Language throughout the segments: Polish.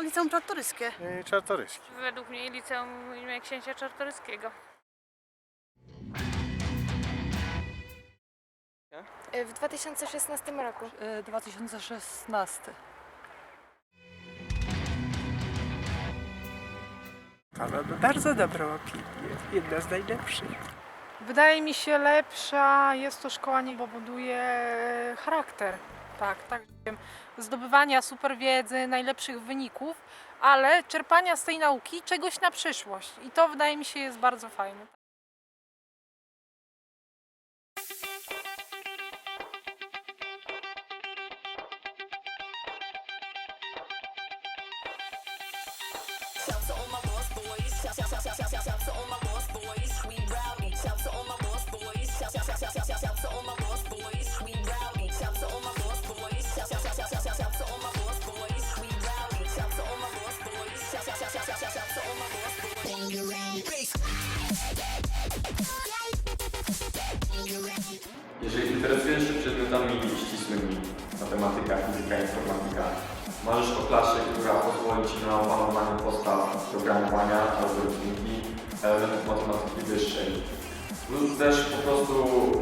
No, liceum czartoryskie. I czartoryski. Według mnie liceum imienia księcia Czartoryskiego. W 2016 roku. E, 2016. Mamy bardzo dobrą opinię. Jedna z najlepszych. Wydaje mi się lepsza jest to szkoła, nie bo buduje charakter. Tak, tak. wiem. Zdobywania super wiedzy, najlepszych wyników, ale czerpania z tej nauki czegoś na przyszłość. I to wydaje mi się jest bardzo fajne. Jeżeli interesujesz się przedmiotami ścisłymi, matematyka, fizyka, informatyka, marzysz o klasie, która pozwoli Ci na opanowanie podstaw programowania, algorytmiki, elementów matematyki wyższej, lub też po prostu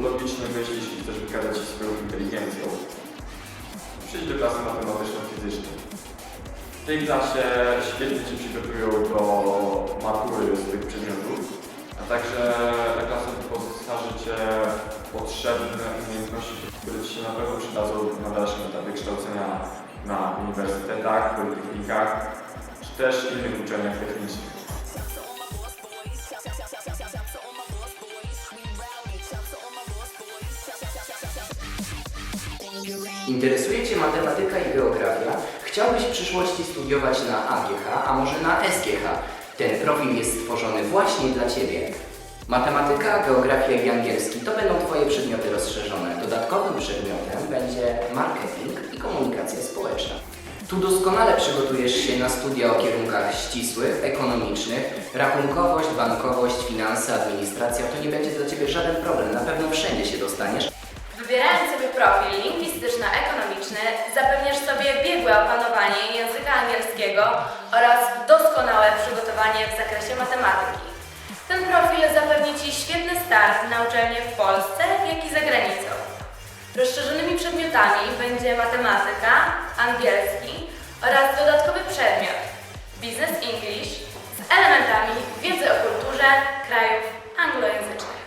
logicznie myślisz i chcesz wykazać się swoją inteligencją, przyjdź do klasy matematyczno-fizycznej. W tej klasie świetnie Cię przygotują do matury z tych przedmiotów, a także ta klasa wyposaży Cię potrzebne przydadzą na dalszym etapie kształcenia na uniwersytetach, politechnikach, czy też innych uczelniach technicznych. Interesuje Cię matematyka i geografia? Chciałbyś w przyszłości studiować na AGH, a może na SGH? Ten profil jest stworzony właśnie dla Ciebie. Matematyka, geografia i angielski to będą Twoje przedmioty rozszerzone. Dodatkowym przedmiotem marketing i komunikacja społeczna. Tu doskonale przygotujesz się na studia o kierunkach ścisłych, ekonomicznych, rachunkowość, bankowość, finanse, administracja. To nie będzie dla Ciebie żaden problem, na pewno wszędzie się dostaniesz. Wybierając sobie profil lingwistyczno-ekonomiczny, zapewniasz sobie biegłe opanowanie języka angielskiego oraz doskonałe przygotowanie w zakresie matematyki. Ten profil zapewni Ci świetny start na uczelnię w Polsce, jak i za granicą. Rozszerzonymi przedmiotami będzie matematyka, angielski oraz dodatkowy przedmiot Business English z elementami wiedzy o kulturze krajów anglojęzycznych.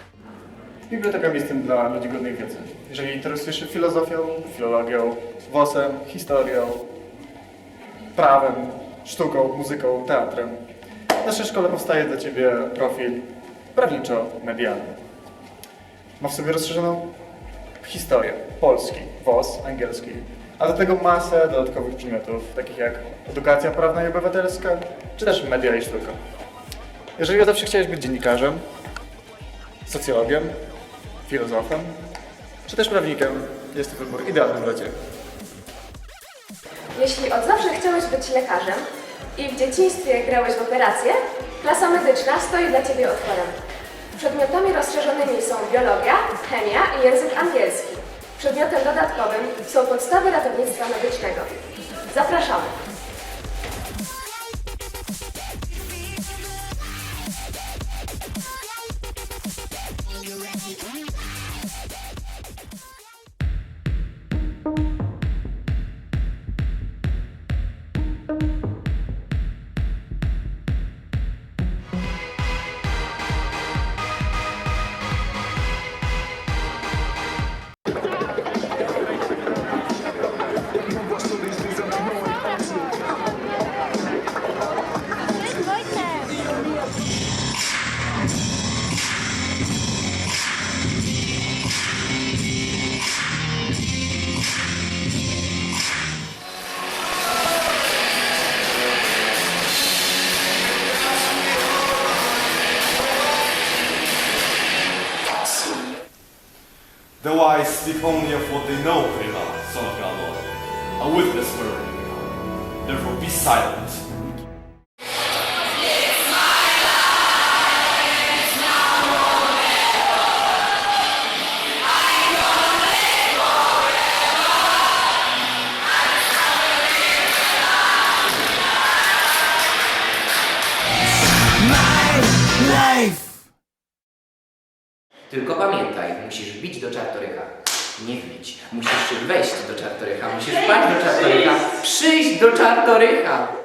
Biblioteką jestem dla ludzi godnych wiedzy. Jeżeli interesujesz się filozofią, filologią, WOS-em, historią, prawem, sztuką, muzyką, teatrem, w naszej szkole powstaje dla Ciebie profil prawniczo-medialny. Ma w sobie rozszerzoną historię, polski, WOS, angielski, a do tego masę dodatkowych przedmiotów, takich jak edukacja prawna i obywatelska, czy też media i sztuka. Jeżeli zawsze chciałeś być dziennikarzem, socjologiem, filozofem, czy też prawnikiem, jest to wybór idealny dla Ciebie. Jeśli od zawsze chciałeś być lekarzem i w dzieciństwie grałeś w operacje, klasa medyczna stoi dla Ciebie otworem. Przedmiotami rozszerzonymi są biologia, chemia i język angielski. Przedmiotem dodatkowym są podstawy ratownictwa medycznego. Zapraszamy! The wise speak only of what they know, Krila, son of Galor. A witness word. Therefore be silent. Tylko pamiętaj, musisz wbić do czartorycha. Nie wbić. Musisz wejść do czartorycha. Musisz wpaść do czartorycha. Przyjść do czartorycha.